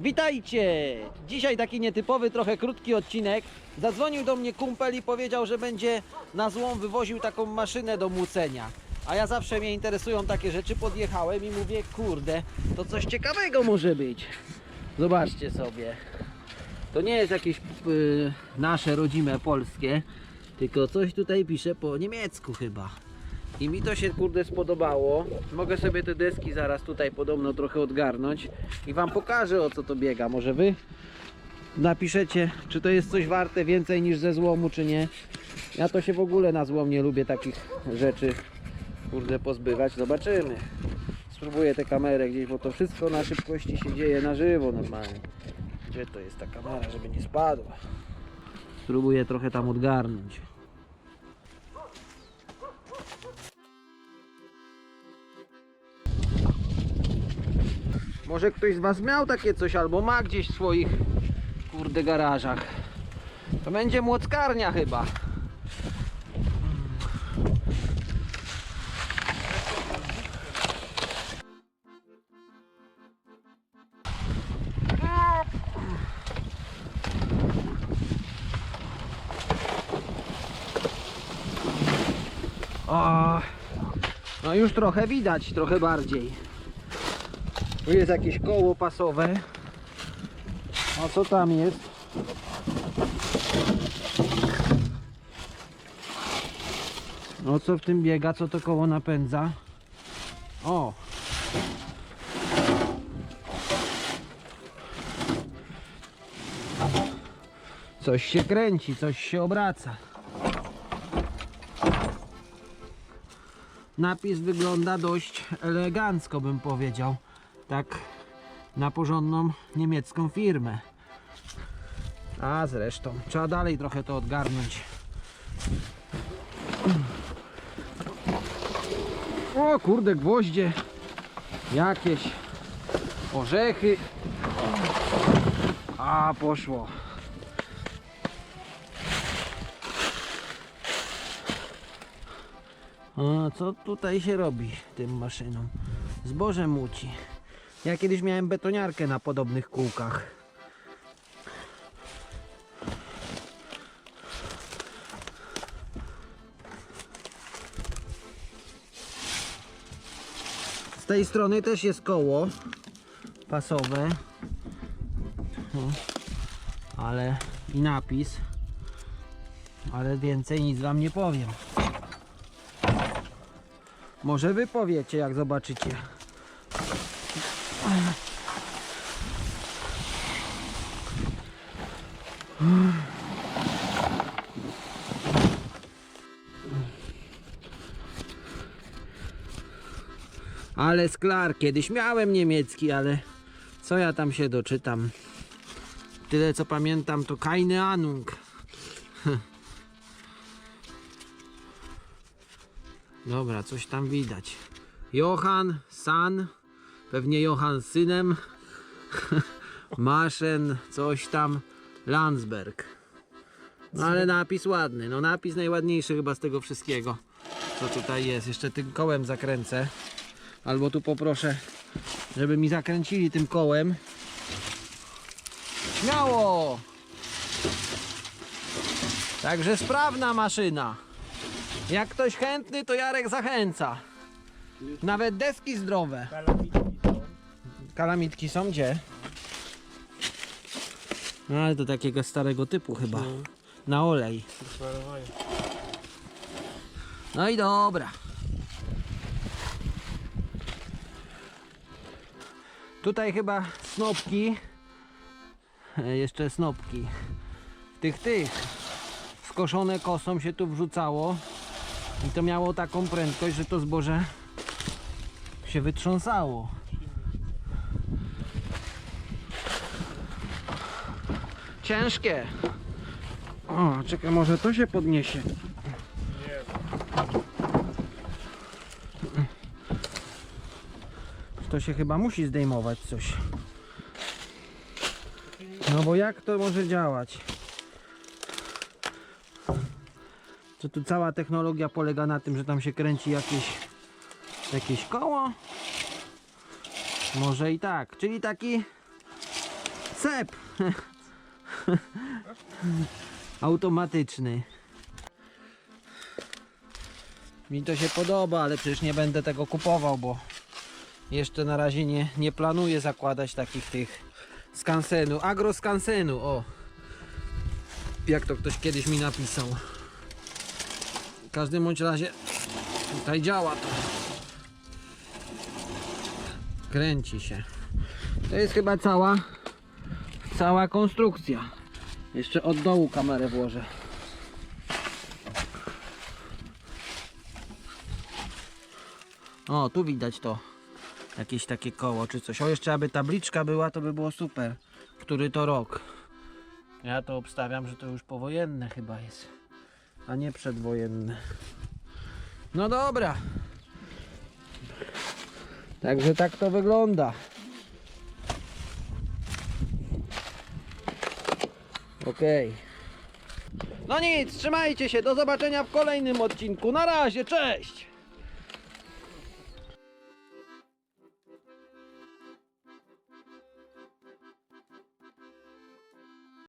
Witajcie! Dzisiaj taki nietypowy, trochę krótki odcinek. Zadzwonił do mnie kumpel i powiedział, że będzie na złom wywoził taką maszynę do młócenia. A ja zawsze mnie interesują takie rzeczy. Podjechałem i mówię, kurde, to coś ciekawego może być. Zobaczcie sobie. To nie jest jakieś y, nasze rodzime polskie, tylko coś tutaj pisze po niemiecku chyba. I mi to się kurde spodobało. Mogę sobie te deski zaraz tutaj podobno trochę odgarnąć i wam pokażę o co to biega. Może wy napiszecie, czy to jest coś warte więcej niż ze złomu, czy nie. Ja to się w ogóle na złom nie lubię takich rzeczy kurde pozbywać. Zobaczymy. Spróbuję tę kamerę gdzieś, bo to wszystko na szybkości się dzieje na żywo normalnie. Gdzie to jest ta kamera, żeby nie spadła? Spróbuję trochę tam odgarnąć. Może ktoś z Was miał takie coś albo ma gdzieś w swoich kurde garażach. To będzie młockarnia chyba. O, no już trochę widać, trochę bardziej. Tu jest jakieś koło pasowe. A co tam jest? No co w tym biega? Co to koło napędza? O! Coś się kręci, coś się obraca. Napis wygląda dość elegancko bym powiedział. Tak na porządną niemiecką firmę. A zresztą trzeba dalej trochę to odgarnąć. O kurde gwoździe jakieś orzechy. A poszło. A co tutaj się robi tym maszyną? Zboże muci. Ja kiedyś miałem betoniarkę na podobnych kółkach. Z tej strony też jest koło pasowe. No. Ale i napis. Ale więcej nic wam nie powiem. Może wy powiecie jak zobaczycie. Ale sklar, kiedyś miałem niemiecki, ale co ja tam się doczytam? Tyle co pamiętam to keine Ahnung. Dobra, coś tam widać. Johann, San, pewnie Johann z synem. Maschen, coś tam, Landsberg. No ale napis ładny, no napis najładniejszy chyba z tego wszystkiego, co tutaj jest. Jeszcze tym kołem zakręcę. Albo tu poproszę, żeby mi zakręcili tym kołem. Śmiało! Także sprawna maszyna. Jak ktoś chętny, to Jarek zachęca. Nawet deski zdrowe. Kalamitki są gdzie? No ale to takiego starego typu chyba. Na olej. No i dobra. Tutaj chyba snopki. E, Jeszcze snopki. Tych, tych. Skoszone kosą się tu wrzucało. I to miało taką prędkość, że to zboże się wytrząsało. Ciężkie. O, czekaj, może to się podniesie. To się chyba musi zdejmować coś. No bo jak to może działać? To tu cała technologia polega na tym, że tam się kręci jakieś jakieś koło? Może i tak. Czyli taki cep. Automatyczny. Mi to się podoba, ale przecież nie będę tego kupował, bo jeszcze na razie nie, nie planuję zakładać takich tych skansenu, agroskansenu, o. Jak to ktoś kiedyś mi napisał. W każdym bądź razie tutaj działa to. Kręci się. To jest chyba cała cała konstrukcja. Jeszcze od dołu kamerę włożę. O, tu widać to. Jakieś takie koło czy coś. O, jeszcze aby tabliczka była, to by było super. Który to rok? Ja to obstawiam, że to już powojenne chyba jest. A nie przedwojenne. No dobra. Także tak to wygląda. Okej. No nic, trzymajcie się. Do zobaczenia w kolejnym odcinku. Na razie, cześć!